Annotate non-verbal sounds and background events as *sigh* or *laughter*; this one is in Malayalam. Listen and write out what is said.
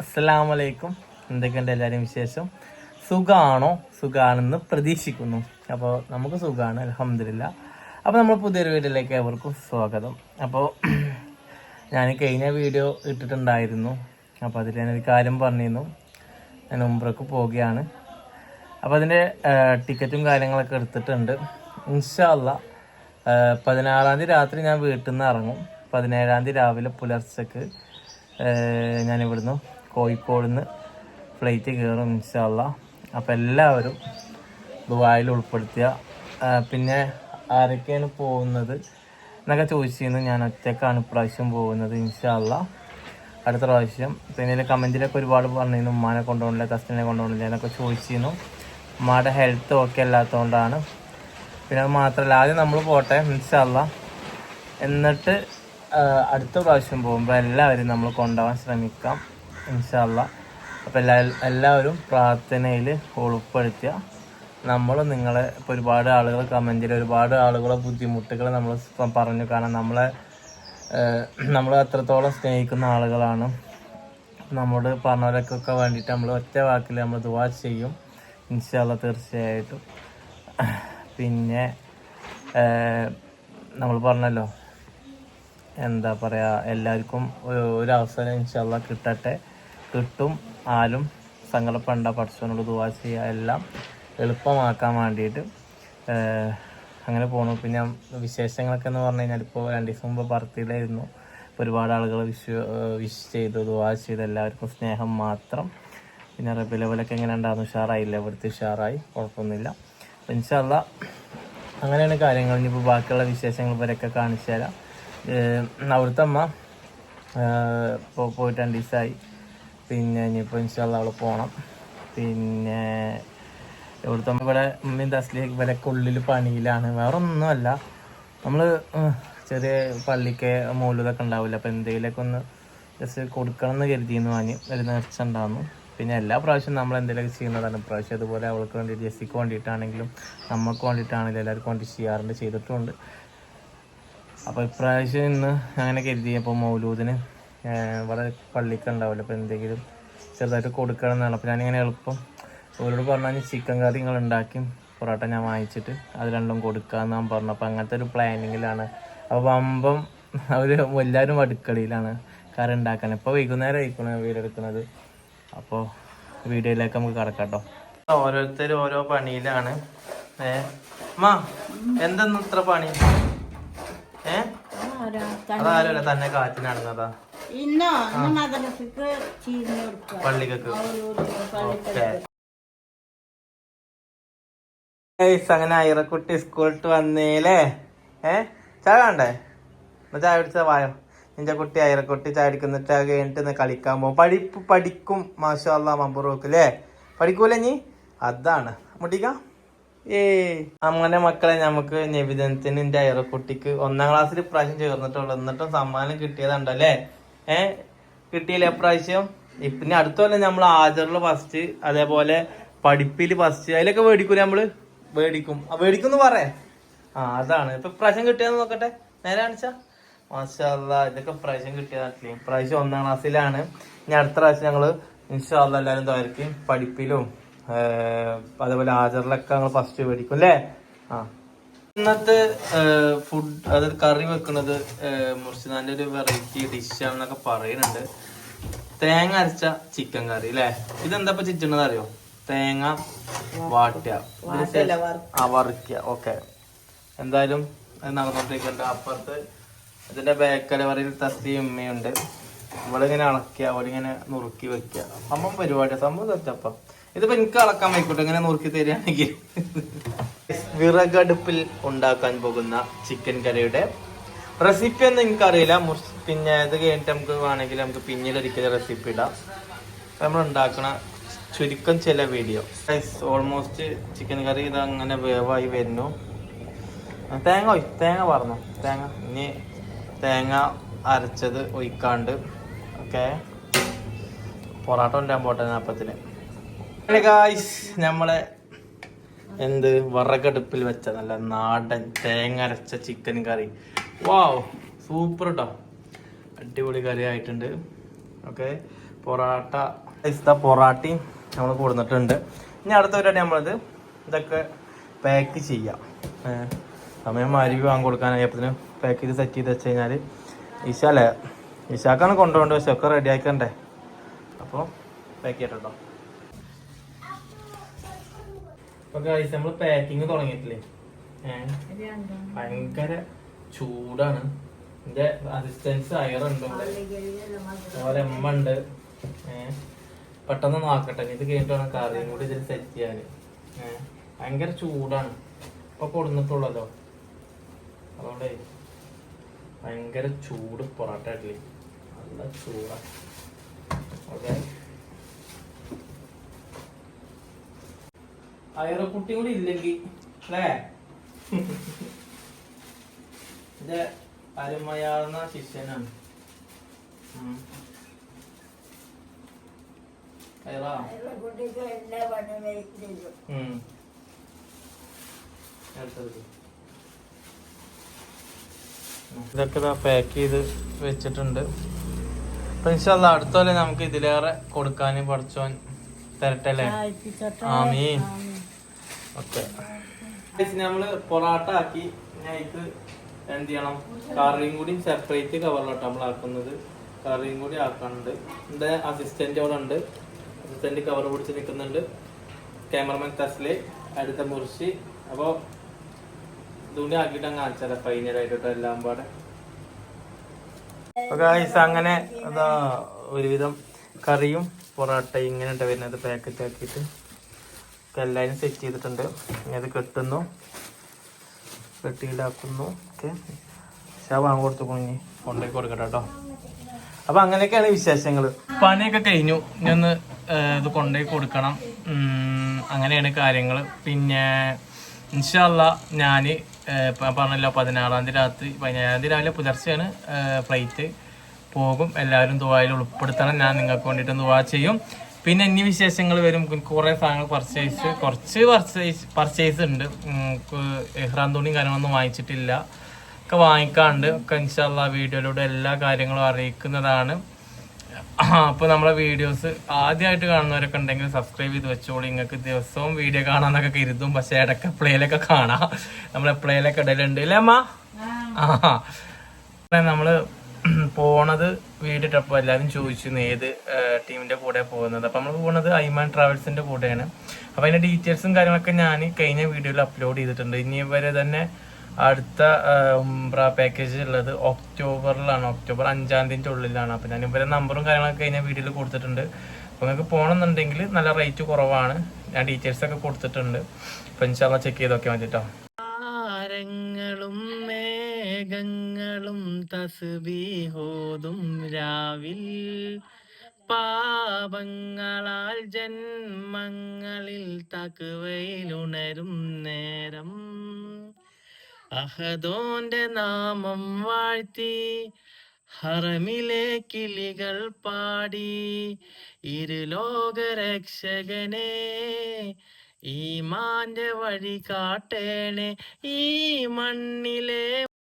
അസ്സലാമലൈക്കും. എന്തൊക്കെയുണ്ട് എല്ലാവരും വിശേഷം? സുഖമാണോ സുഖമാണെന്ന് പ്രതീക്ഷിക്കുന്നു. അപ്പോൾ നമുക്ക് സുഖമാണ് അലഹമില്ല അപ്പോൾ നമ്മൾ പുതിയൊരു വീഡിയോയിലേക്ക് അവർക്കും സ്വാഗതം. അപ്പോൾ *clears throat* ഞാൻ കഴിഞ്ഞ വീഡിയോ ഇട്ടിട്ടുണ്ടായിരുന്നു. അപ്പോൾ അതിൽ ഞാനൊരു കാര്യം പറഞ്ഞിരുന്നു. ഞാൻ ഉംറക്ക് പോവുകയാണ്. അപ്പോൾ അതിന്റെ ടിക്കറ്റും കാര്യങ്ങളൊക്കെ എടുത്തിട്ടുണ്ട്. ഇൻഷല്ല പതിനാറാം തീയതി രാത്രി ഞാൻ വീട്ടിൽ നിന്ന് ഇറങ്ങും. പതിനേഴാം തീയതി രാവിലെ പുലർച്ചക്ക് ഇവിടുന്ന് കോഴിക്കോട് നിന്ന് ഫ്ലൈറ്റ് കയറും ഇൻഷാല്ല അപ്പോൾ എല്ലാവരും ദുബായിൽ ഉൾപ്പെടുത്തിയ പിന്നെ ആരൊക്കെയാണ് പോകുന്നത് എന്നൊക്കെ ചോദിച്ചിരുന്നു. ഞാൻ ഒറ്റക്കാണ് ഇപ്രാവശ്യം പോകുന്നത് ഇൻഷാല്ല അടുത്ത പ്രാവശ്യം. പിന്നെ കമന്റിലൊക്കെ ഒരുപാട് പറഞ്ഞിരുന്നു. ഉമ്മാനെ കൊണ്ടുപോകണില്ല കസ്റ്റനെ കൊണ്ടുപോകണില്ല എന്നൊക്കെ ചോദിച്ചിരുന്നു. ഉമ്മയുടെ ഹെൽത്ത് ഓക്കെ അല്ലാത്തതുകൊണ്ടാണ് പിന്നെ അത് മാത്രമല്ല ആദ്യം നമ്മൾ പോട്ടെ ഇൻഷാല്ല എന്നിട്ട് അടുത്ത പ്രാവശ്യം പോകുമ്പോൾ എല്ലാവരും നമ്മൾ കൊണ്ടുപോകാൻ ശ്രമിക്കാം ഇൻഷാല്ല അപ്പോൾ എല്ലാ എല്ലാവരും പ്രാർത്ഥനയിൽ ഉൾപ്പെടുത്തുക നമ്മൾ നിങ്ങളെ ഇപ്പോൾ ഒരുപാട് ആളുകൾ കമന്റിൽ ഒരുപാട് ആളുകളെ ബുദ്ധിമുട്ടുകൾ നമ്മൾ പറഞ്ഞു കാരണം നമ്മളെ നമ്മൾ അത്രത്തോളം സ്നേഹിക്കുന്ന ആളുകളാണ്. നമ്മോട് പറഞ്ഞവരൊക്കെ വേണ്ടിയിട്ട് നമ്മൾ ഒറ്റ വാക്കിൽ നമ്മൾ ദുവാ ചെയ്യും ഇൻഷാല്ല തീർച്ചയായിട്ടും. പിന്നെ നമ്മൾ പറഞ്ഞല്ലോ എന്താ പറയുക എല്ലാവർക്കും ഒരു അവസരം ഇൻഷാല്ല കിട്ടട്ടെ. കിട്ടും ആരും സങ്കടപ്പെടേണ്ട പഠിച്ചവനോട് ദുവാ ചെയ്യുക എല്ലാം എളുപ്പമാക്കാൻ വേണ്ടിയിട്ട് അങ്ങനെ പോണു. പിന്നെ വിശേഷങ്ങളൊക്കെ എന്ന് പറഞ്ഞു കഴിഞ്ഞാൽ ഇപ്പോൾ രണ്ട് ദിവസം മുമ്പ് പറത്തിയിലായിരുന്നു ഒരുപാട് ആളുകൾ വിഷ് വിഷ് ചെയ്തു ദുവാ ചെയ്തു. എല്ലാവർക്കും സ്നേഹം മാത്രം. പിന്നെ റബി ലെവലൊക്കെ എങ്ങനെ ഉണ്ടായിരുന്നു? ഉഷാറായില്ല? ഇവിടുത്തെ ഉഷാറായി. കുഴപ്പമൊന്നുമില്ല. ഇൻഷാല്ല അങ്ങനെയാണ് കാര്യങ്ങൾ. ഇനിയിപ്പോൾ ബാക്കിയുള്ള വിശേഷങ്ങൾ ഇവരൊക്കെ കാണിച്ചു തരാം. അവിടുത്തെ അമ്മ ഇപ്പോൾ പോയിട്ട് രണ്ട് ദിവസമായി പിന്നെ ഇനിയിപ്പോൾ ഇൻഷാല്ല അവൾ പോകണം പിന്നെ ഇവിടുത്തെ ഇവിടെ ഉമ്മയും തസ്ലി ഇവരൊക്കെ ഉള്ളിൽ പണിയിലാണ്. വേറെ ഒന്നുമല്ല നമ്മൾ ചെറിയ പള്ളിക്ക് മൂലതൊക്കെ ഉണ്ടാവില്ല. അപ്പോൾ എന്തെങ്കിലുമൊക്കെ ഒന്ന് ജസ്റ്റ് കൊടുക്കണം എന്ന് കരുതിയെന്ന് വാങ്ങി ഒരു നേർച്ച ഉണ്ടാകുന്നു പിന്നെ എല്ലാ പ്രാവശ്യവും നമ്മൾ എന്തെങ്കിലുമൊക്കെ ചെയ്യുന്നതാണ്. പ്രാവശ്യം അതുപോലെ അവൾക്ക് വേണ്ടി ജെസ്സിക്ക് വേണ്ടിയിട്ടാണെങ്കിലും നമുക്ക് വേണ്ടിയിട്ടാണെങ്കിലും എല്ലാവർക്കും വേണ്ടി ചെയ്യാറുണ്ട് ചെയ്തിട്ടുമുണ്ട്. അപ്പോൾ ഇപ്രാവശ്യം ഇന്ന് അങ്ങനെ കരുതി. അപ്പോൾ മൗലൂദിന് ഇവിടെ പള്ളിക്ക് ഉണ്ടാവില്ല. അപ്പോൾ എന്തെങ്കിലും ചെറുതായിട്ട് കൊടുക്കണം എന്നാണ് അപ്പോൾ ഞാനിങ്ങനെ എളുപ്പം അവരോട് പറഞ്ഞാൽ ചിക്കൻ കറി നിങ്ങൾ ഉണ്ടാക്കി പൊറോട്ട ഞാൻ വാങ്ങിച്ചിട്ട് അത് രണ്ടും കൊടുക്കാമെന്നാണ് പറഞ്ഞു. അപ്പോൾ അങ്ങനത്തെ ഒരു പ്ലാനിങ്ങിലാണ്. അപ്പോൾ വമ്പം അവർ എല്ലാവരും അടുക്കളയിലാണ് കറി ഉണ്ടാക്കാൻ ഇപ്പോൾ വൈകുന്നേരം ആയിരിക്കണം വീട് എടുക്കുന്നത്. അപ്പോൾ വീഡിയോയിലേക്ക് നമുക്ക് കിടക്കാട്ടോ ഓരോരുത്തർ ഓരോ പണിയിലാണ്. ഏ മാ എന്തെന്ന് ഇത്ര പണി? അതാരല്ല തന്നെ കാറ്റ് നടന്നതാ ഇന്നോ? ഇന്ന് മദ്രസക്ക് ചീഞ്ഞു കൊടുക്കുക പള്ളിക്കൊക്കെ. പള്ളിക്ക് ഓക്കെ. അങ്ങനെ അയറക്കുട്ടി സ്കൂളിട്ട് വന്നേലേ. ഏ? ചായ വേണ്ടേ? എന്നാ ചായ പിടിച്ച വായോ? നിന്റെ കുട്ടി അയറക്കുട്ടി ചായ അടിക്കുന്നിട്ട് കഴിഞ്ഞിട്ട് കളിക്കാൻ പോകും പഠിപ്പ് പഠിക്കും മാഷാല്ല മമ്പുറോക്ക് അല്ലേ പഠിക്കൂലേ നീ അതാണ്. മുട്ടിക്ക ഏ. അങ്ങനെ മക്കളെ നമുക്ക് നിബിധനത്തിന് എന്റെ അയറക്കുട്ടിക്ക് ഒന്നാം ക്ലാസ്സിൽ ഇപ്രാവശ്യം ചേർന്നിട്ടുള്ളൂ. എന്നിട്ടും സമ്മാനം കിട്ടിയതുണ്ടല്ലേ ഏ? കിട്ടിയില്ലേ ഇപ്രാവശ്യം? പിന്നെ അടുത്ത കൊല്ലം നമ്മൾ ആജറിൽ ഫസ്റ്റ് അതേപോലെ പഠിപ്പിൽ ഫസ്റ്റ് അതിലൊക്കെ മേടിക്കൂലേ നമ്മൾ മേടിക്കും മേടിക്കും പറയേ. ആ അതാണ്. ഇപ്പൊ ഇപ്രാവശ്യം കിട്ടിയെന്ന് നോക്കട്ടെ. നേരെ കാണിച്ചാ. മാഷാല്ല ഇതൊക്കെ പ്രാവശ്യം കിട്ടിയതാട്ടില്ലേ. പ്രാവശ്യം ഒന്നാം ക്ലാസ്സിലാണ് ഇനി അടുത്ത പ്രാവശ്യം ഞങ്ങൾ ഇൻഷാല്ല എല്ലാവരും തോരക്കും പഠിപ്പിലും അതേപോലെ ആജറിലൊക്കെ ഞങ്ങൾ ഫസ്റ്റ് മേടിക്കും അല്ലേ? ആ. ഇന്നത്തെ ഫുഡ് അതായത് കറി വെക്കുന്നത് മുർഷിദാന്റെ ഒരു വെറൈറ്റി ഡിഷാണെന്നൊക്കെ പറയുന്നുണ്ട്. തേങ്ങ അരച്ച ചിക്കൻ കറി അല്ലേ? ഇതെന്താ ഇപ്പൊ ചിറ്റണത് അറിയോ? തേങ്ങ വാട്ടുക. ആ വറുക്കുക. ഓക്കെ. എന്തായാലും അത് നടന്നോണ്ടിരിക്കണ്ട. അപ്പുറത്ത് ഇതിന്റെ ബേക്കല പറയിൽ തസ്തി ഉമ്മയുണ്ട് അളക്കുക അവിടെ ഇങ്ങനെ നുറുക്കി വെക്കുക. സംഭവം പരിപാടി സംഭവം തെറ്റപ്പം ഇതിപ്പോ എനിക്ക് അളക്കാൻ ആയിക്കോട്ടെ ഇങ്ങനെ നോക്കി തരികയാണെങ്കിൽ. വിറകടുപ്പിൽ ഉണ്ടാക്കാൻ പോകുന്ന ചിക്കൻ കറിയുടെ റെസിപ്പി ഒന്നും എനിക്കറിയില്ല. പിന്നെ ഇത് കഴിഞ്ഞിട്ട് നമുക്ക് വേണമെങ്കിൽ നമുക്ക് പിന്നീടൊരിക്കലും റെസിപ്പി ഇടാം. നമ്മൾ ഉണ്ടാക്കണ ചുരുക്കം ചില വീഡിയോ ഓൾമോസ്റ്റ് ചിക്കൻ കറി ഇത് അങ്ങനെ വേവായി വരുന്നു. തേങ്ങ തേങ്ങ പറഞ്ഞു തേങ്ങ ഇനി തേങ്ങ അരച്ചത് ഒഴിക്കാണ്ട്. ഓക്കെ പൊറാട്ട ഉണ്ടാകാൻ പോട്ടെ നാപ്പത്തിന്. ഗായ്സ് നമ്മളെ എന്ത് വറകടുപ്പിൽ വെച്ച നല്ല നാടൻ തേങ്ങ അരച്ച ചിക്കൻ കറി. വാവ് സൂപ്പർ കേട്ടോ അടിപൊളി കറി ആയിട്ടുണ്ട്. ഓക്കെ പൊറാട്ട ഇസ്ത പൊറാട്ടയും നമ്മൾ കൊടുത്തിട്ടുണ്ട് ഇനി അടുത്ത പരിപാടി നമ്മളത് ഇതൊക്കെ പാക്ക് ചെയ്യാം. സമയം അരി വാങ്ങി കൊടുക്കാനായപ്പത്തിന് പാക്ക് ചെയ്ത് സെറ്റ് ചെയ്ത് വെച്ച് കഴിഞ്ഞാൽ ഇശാലേ ഇശാക്കാണ് കൊണ്ടുപോകേണ്ടത് പക്ഷെ ഒക്കെ റെഡി ആക്കണ്ടേ? അപ്പോൾ പാക്ക് ചെയ്യട്ടോ ഇപ്പൊ ഗൈസ് നമ്മൾ പാക്കിങ് തുടങ്ങിയിട്ടില്ലേ? ഏഹ് ഭയങ്കര ചൂടാണ്. എന്റെ അസിസ്റ്റൻസ് അയറുണ്ട് അതുപോലെ അമ്മ ഉണ്ട്. പെട്ടെന്ന് നോക്കട്ടെ ഇത് കഴിഞ്ഞിട്ട് വേണം കറിയും കൂടി ഇതിൽ സെറ്റ് ചെയ്യാന്. ഏഹ് ഭയങ്കര ചൂടാണ്. ഇപ്പൊ കൊടുന്നിട്ടുള്ളല്ലോ. അതുകൊണ്ടേ ഭയങ്കര ചൂട് പൊറോട്ട ഇഡ്ഡലി നല്ല ചൂടാ. ഓക്കെ. അയറക്കുട്ടി കൂടി ഇല്ലെങ്കിൽ അല്ലേ? ഇത് അരുമയാർന്ന ശിഷ്യനാണ്. ഇതൊക്കെ പാക്ക് ചെയ്ത് വെച്ചിട്ടുണ്ട്. അപ്പൊ ഇൻഷാല്ല അടുത്ത പോലെ നമുക്ക് ഇതിലേറെ കൊടുക്കാനും പഠിച്ചോൻ തരട്ടല്ലേ ആമീൻ. ഓക്കെ. നമ്മൾ പൊറാട്ട ആക്കി ഞാൻ ഇത് എന്ത് ചെയ്യണം? കറിയും കൂടി സെപ്പറേറ്റ് കവറിലോട്ട് നമ്മൾ ആക്കുന്നത്. കറിയും കൂടി ആക്കാനുണ്ട്. എന്റെ അസിസ്റ്റന്റ് അവിടെ ഉണ്ട്. അസിസ്റ്റന്റ് കവർ പിടിച്ച് നിൽക്കുന്നുണ്ട്. ക്യാമറമാൻ തസ്ലെ അടുത്ത മുറിച്ച് അപ്പോ ഇതുകൊണ്ട് ആക്കിയിട്ട് അങ്ങ് കാണിച്ചാലോ ഫൈനലായിട്ടോ എല്ലാം പാടെ. ഗായ്സ് അങ്ങനെ അതാ ഒരുവിധം കറിയും പൊറോട്ടയും ഇങ്ങനെ വരുന്നത് പാക്കറ്റ് ആക്കിയിട്ട്. ഒക്കെ എല്ലാവരും സെറ്റ് ചെയ്തിട്ടുണ്ട്. ഇനി അത് കെട്ടുന്നു. കെട്ടിയിലാക്കുന്നു ഓക്കെ. ഷാ വാങ്ങി കൊടുത്തു ഇനി. കൊണ്ടുപോയി കൊടുക്കട്ടെ കേട്ടോ. അപ്പൊ അങ്ങനെയൊക്കെയാണ് വിശേഷങ്ങൾ പണിയൊക്കെ കഴിഞ്ഞു. ഞാൻ ഒന്ന് ഇത് കൊണ്ടുപോയി കൊടുക്കണം. അങ്ങനെയാണ് കാര്യങ്ങൾ പിന്നെ ഇൻഷല്ല ഞാൻ പറഞ്ഞല്ലോ പതിനാറാം തീയതി രാത്രി പതിനേഴാം തീയതി രാവിലെ പുലർച്ചെയാണ് ഫ്ലൈറ്റ് പോകും. എല്ലാവരും ദുബായിൽ ഉൾപ്പെടുത്തണം. ഞാൻ നിങ്ങൾക്ക് വേണ്ടിയിട്ട് ദുബാ ചെയ്യും. പിന്നെ ഇനി വിശേഷങ്ങൾ വരും. കുറേ സാധനങ്ങൾ പർച്ചേസ് കുറച്ച് പർച്ചേസ് പർച്ചേസ് ഉണ്ട്. എഹ്റാൻ തുണിയും കാര്യങ്ങളൊന്നും വാങ്ങിച്ചിട്ടില്ല. ഒക്കെ വാങ്ങിക്കാണ്ട് ഒക്കെ ഇൻഷാല്ല വീഡിയോയിലൂടെ എല്ലാ കാര്യങ്ങളും അറിയിക്കുന്നതാണ്. അപ്പോൾ നമ്മളെ വീഡിയോസ് ആദ്യമായിട്ട് കാണുന്നവരൊക്കെ ഉണ്ടെങ്കിൽ സബ്സ്ക്രൈബ് ചെയ്ത് വെച്ചോളൂ. നിങ്ങൾക്ക് ദിവസവും വീഡിയോ കാണാന്നൊക്കെ കരുതും. പക്ഷേ ഇടയ്ക്ക് പ്ലേയിലൊക്കെ കാണാം. നമ്മളെ പ്ലേയിലൊക്കെ ഇടയിലുണ്ട് അല്ലേ അമ്മ? ആ. നമ്മൾ പോണത് വീടിട്ടപ്പോൾ എല്ലാവരും ചോദിച്ചു ഏത് ടീമിന്റെ കൂടെ പോകുന്നത്. അപ്പൊ നമ്മൾ പോകുന്നത് ഐമാൻ ട്രാവൽസിന്റെ കൂടെയാണ്. അപ്പൊ അതിന്റെ ഡീറ്റെയിൽസും കാര്യങ്ങളൊക്കെ ഞാൻ കഴിഞ്ഞ വീഡിയോയിൽ അപ്ലോഡ് ചെയ്തിട്ടുണ്ട്. ഇനി വരെ തന്നെ അടുത്ത ഉംബ്ര പാക്കേജ് ഉള്ളത് ഒക്ടോബറിലാണ്. ഒക്ടോബർ അഞ്ചാം തീയതിന്റെ ഉള്ളിലാണ്. അപ്പൊ ഞാൻ ഇവരെ നമ്പറും കാര്യങ്ങളൊക്കെ കഴിഞ്ഞ വീഡിയോയിൽ കൊടുത്തിട്ടുണ്ട്. അപ്പോൾ നിങ്ങൾക്ക് പോകണമെന്നുണ്ടെങ്കിൽ നല്ല റേറ്റ് കുറവാണ്. ഞാൻ ഡീറ്റെയിൽസ് ഒക്കെ കൊടുത്തിട്ടുണ്ട്. അപ്പൊ ഇൻഷാല്ല ചെക്ക് ചെയ്ത് നോക്കിയാൽ മതി കേട്ടോ മേഘങ്ങളും തസ്ബീഹോതും രാവിൽ. പാപങ്ങളാൽ ജന്മങ്ങളിൽ തക്കുവയിലുണരും നേരം. അഹദോന്റെ നാമം വാഴ്ത്തി ഹറമിലെ കിളികൾ പാടി. ഇരുലോകരക്ഷകനെ ഈമാന്റെ വഴി കാട്ടേണേ. ഈ മണ്ണിലെ